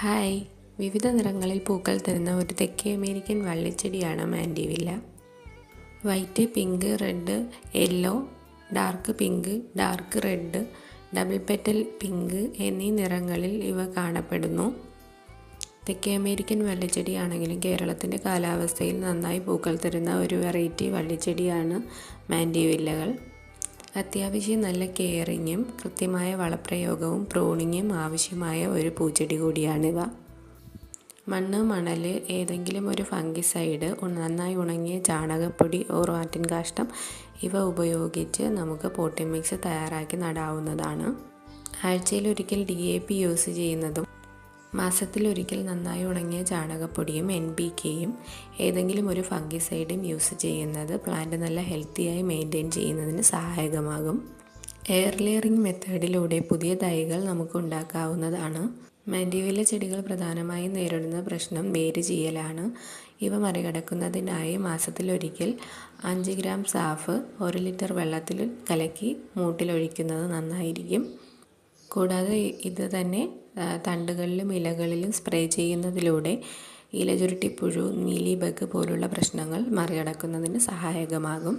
Hi. വിവിധ നിറങ്ങളിൽ പൂക്കൾ തരുന്ന ഒരു തെക്കേ American വള്ളിച്ചെടിയാണ് mandevilla. White pink red yellow dark pink dark red double petal pink എന്നീ നിറങ്ങളിൽ ഇവ കാണപ്പെടുന്നു. തെക്കേ അമേരിക്കൻ വള്ളിച്ചെടിയാണെങ്കിലും കേരളത്തിന്റെ കാലാവസ്ഥയിൽ നന്നായി പൂക്കൾ തരുന്ന ഒരു വെറൈറ്റി വള്ളിച്ചെടിയാണ് മാൻഡിവില്ലകൾ. അത്യാവശ്യം നല്ല കെയറിങ്ങും കൃത്യമായ വളപ്രയോഗവും പ്രൂണിങ്ങും ആവശ്യമായ ഒരു പൂച്ചെടി കൂടിയാണിവ. മണ്ണ് മണൽ ഏതെങ്കിലും ഒരു ഫംഗിസൈഡ് നന്നായി ഉണങ്ങിയ ചാണകപ്പൊടി ഓർ ആറ്റിൻ കാഷ്ടം ഇവ ഉപയോഗിച്ച് നമുക്ക് പോട്ടിമിക്സ് തയ്യാറാക്കി നടാവുന്നതാണ്. ആഴ്ചയിൽ ഒരിക്കൽ ഡി എ പി യൂസ് ചെയ്യുന്നതും മാസത്തിലൊരിക്കൽ നന്നായി ഉണങ്ങിയ ചാണകപ്പൊടിയും എൻ പി കെയും ഏതെങ്കിലും ഒരു ഫംഗിസൈഡും യൂസ് ചെയ്യുന്നത് പ്ലാന്റ് നല്ല ഹെൽത്തിയായി മെയിന്റെയിൻ ചെയ്യുന്നതിന് സഹായകമാകും. എയർ ലെയറിംഗ് മെത്തേഡിലൂടെ പുതിയ തൈകൾ നമുക്ക് ഉണ്ടാക്കാവുന്നതാണ്. മാൻഡിവില ചെടികൾ പ്രധാനമായും നേരിടുന്ന പ്രശ്നം വേര് ചെയ്യലാണ്. ഇവ മറികടക്കുന്നതിനായി മാസത്തിലൊരിക്കൽ അഞ്ച് ഗ്രാം സാഫ് ഒരു ലിറ്റർ വെള്ളത്തിൽ കലക്കി മൂട്ടിലൊഴിക്കുന്നത് നന്നായിരിക്കും. കൂടാതെ ഇത് തന്നെ തണ്ടുകളിലും ഇലകളിലും സ്പ്രേ ചെയ്യുന്നതിലൂടെ ഇലചുരുട്ടിപ്പുഴു മീലിബഗ് പോലുള്ള പ്രശ്നങ്ങൾ മറികടക്കുന്നതിന് സഹായകമാകും.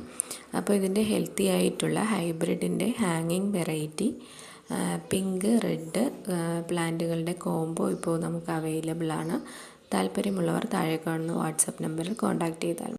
അപ്പോൾ ഇതിന്റെ ഹെൽത്തി ആയിട്ടുള്ള ഹൈബ്രിഡിന്റെ ഹാങ്ങിങ് വെറൈറ്റി പിങ്ക് റെഡ് പ്ലാന്റുകളുടെ കോംബോ ഇപ്പോൾ നമുക്ക് അവൈലബിൾ ആണ്. താല്പര്യമുള്ളവർ താഴെ കാണുന്ന വാട്സപ്പ് നമ്പറിൽ കോൺടാക്റ്റ് ചെയ്താൽ